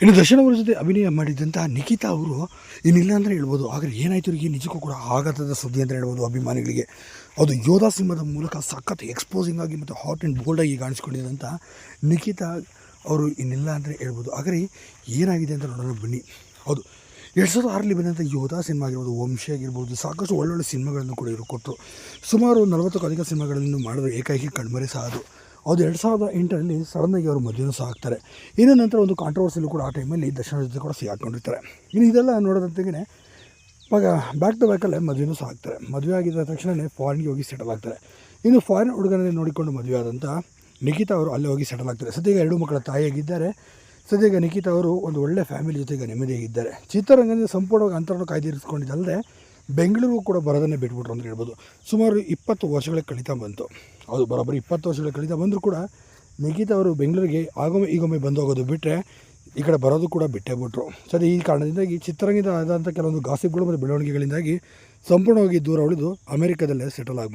ಇನ್ನು ದರ್ಶನ್ ಅವರ ಜೊತೆ ಅಭಿನಯ ಮಾಡಿದಂಥ ನಿಖಿತಾ ಅವರು ಇನ್ನಿಲ್ಲ ಅಂದರೆ ಹೇಳ್ಬೋದು. ಆದರೆ ಏನಾಯ್ತು ಇವರಿಗೆ ನಿಜಕ್ಕೂ ಕೂಡ ಆಘಾತದ ಸುದ್ದಿ ಅಂತ ಹೇಳ್ಬೋದು ಅಭಿಮಾನಿಗಳಿಗೆ. ಅದು ಯೋಧಾ ಸಿಂಹದ ಮೂಲಕ ಸಖತ್ ಎಕ್ಸ್ಪೋಸಿಂಗ್ ಆಗಿ ಮತ್ತು ಹಾಟ್ ಆ್ಯಂಡ್ ಆಗಿ ಕಾಣಿಸ್ಕೊಂಡಿದ್ದಂಥ ನಿಖಿತಾ ಅವರು ಇನ್ನಿಲ್ಲ ಅಂದರೆ ಹೇಳ್ಬೋದು. ಆದರೆ ಏನಾಗಿದೆ ಅಂತ ನೋಡೋಣ ಬನ್ನಿ. ಹೌದು, ಎರಡು ಸಾವಿರದ ಆರಲ್ಲಿ ಬಂದಂಥ ಯೋಧ ಸಿನಿಮಾ ಆಗಿರ್ಬೋದು, ವಂಶಿ ಆಗಿರ್ಬೋದು, ಸಾಕಷ್ಟು ಒಳ್ಳೊಳ್ಳೆ ಸಿನಿಮಾಗಳನ್ನು ಕೂಡ ಇವರು ಕೊಟ್ಟರು ಸುಮಾರು ನಲವತ್ತಕ್ಕೂ ಅಧಿಕ ಸಿನಿಮಾಗಳನ್ನು ಮಾಡಿದ್ರು ಏಕಾಏಕಿ ಕಣ್ಮರೆ ಸಹ ಅದು ಎರಡು ಸಾವಿರದ ಎಂಟರಲ್ಲಿ ಸಡನ್ನಾಗಿ ಅವರು ಮದುವೆ ಸಹ ಆಗ್ತಾರೆ. ಇನ್ನು ನಂತರ ಒಂದು ಕಾಂಟ್ರವರ್ಸಿಲು ಕೂಡ ಆ ಟೈಮಲ್ಲಿ ದರ್ಶನ ಜೊತೆ ಕೂಡ ಸಿಗಾಕೊಂಡಿರ್ತಾರೆ ಇನ್ನು ಇದೆಲ್ಲ ನೋಡೋದಂತೆಯೇ ಇವಾಗ ಬ್ಯಾಕ್ ಟು ಬ್ಯಾಕಲ್ಲೇ ಮದುವೆನೂ ಸಹ ಆಗ್ತಾರೆ. ಮದುವೆ ಆಗಿದ್ದ ತಕ್ಷಣವೇ ಫಾರಿನ್ಗೆ ಹೋಗಿ ಸೆಟಲ್ ಆಗ್ತಾರೆ. ಇನ್ನು ಫಾರಿನ್ ಹುಡುಗನೇ ನೋಡಿಕೊಂಡು ಮದುವೆ ಆದಂಥ ನಿಖಿತಾ ಅವರು ಅಲ್ಲೇ ಹೋಗಿ ಸೆಟಲ್ ಆಗ್ತಾರೆ. ಸದ್ಯ ಎರಡು ಮಕ್ಕಳ ತಾಯಿಯಾಗಿದ್ದಾರೆ. ಸದ್ಯ ಈಗ ನಿಖಿತಾ ಅವರು ಒಂದು ಒಳ್ಳೆ ಫ್ಯಾಮಿಲಿ ಜೊತೆಗೆ ನೆಮ್ಮದಿಯಾಗಿದ್ದಾರೆ. ಚಿತ್ರರಂಗದಿಂದ ಸಂಪೂರ್ಣವಾಗಿ ಅಂತರನ್ನು ಕಾಯ್ದಿರಿಸ್ಕೊಂಡಿದ್ದಲ್ಲದೆ ಬೆಂಗಳೂರು ಕೂಡ ಬರೋದನ್ನೇ ಬಿಟ್ಬಿಟ್ರು ಅಂತ ಹೇಳ್ಬೋದು. ಸುಮಾರು ಇಪ್ಪತ್ತು ವರ್ಷಗಳ ಕಳೀತಾ ಬಂತು. ಅದು ಬರೋಬ್ಬರಿ ಇಪ್ಪತ್ತು ವರ್ಷಗಳ ಕಳೀತಾ ಬಂದರೂ ಕೂಡ ನಿಖಿತ್ ಅವರು ಬೆಂಗಳೂರಿಗೆ ಆಗೊಮ್ಮೆ ಈಗೊಮ್ಮೆ ಬಂದು ಹೋಗೋದು ಬಿಟ್ಟರೆ ಈ ಕಡೆ ಬರೋದು ಕೂಡ ಬಿಟ್ಟೇ ಬಿಟ್ರು. ಸರಿ, ಈ ಕಾರಣದಿಂದಾಗಿ ಚಿತ್ರರಂಗದ ಆದಂಥ ಕೆಲವೊಂದು ಗಾಸಿಪ್ಗಳು ಮತ್ತು ಬೆಳವಣಿಗೆಗಳಿಂದಾಗಿ ಸಂಪೂರ್ಣವಾಗಿ ದೂರ ಉಳಿದು ಅಮೆರಿಕದಲ್ಲೇ ಸೆಟಲ್ ಆಗ್ಬೋದು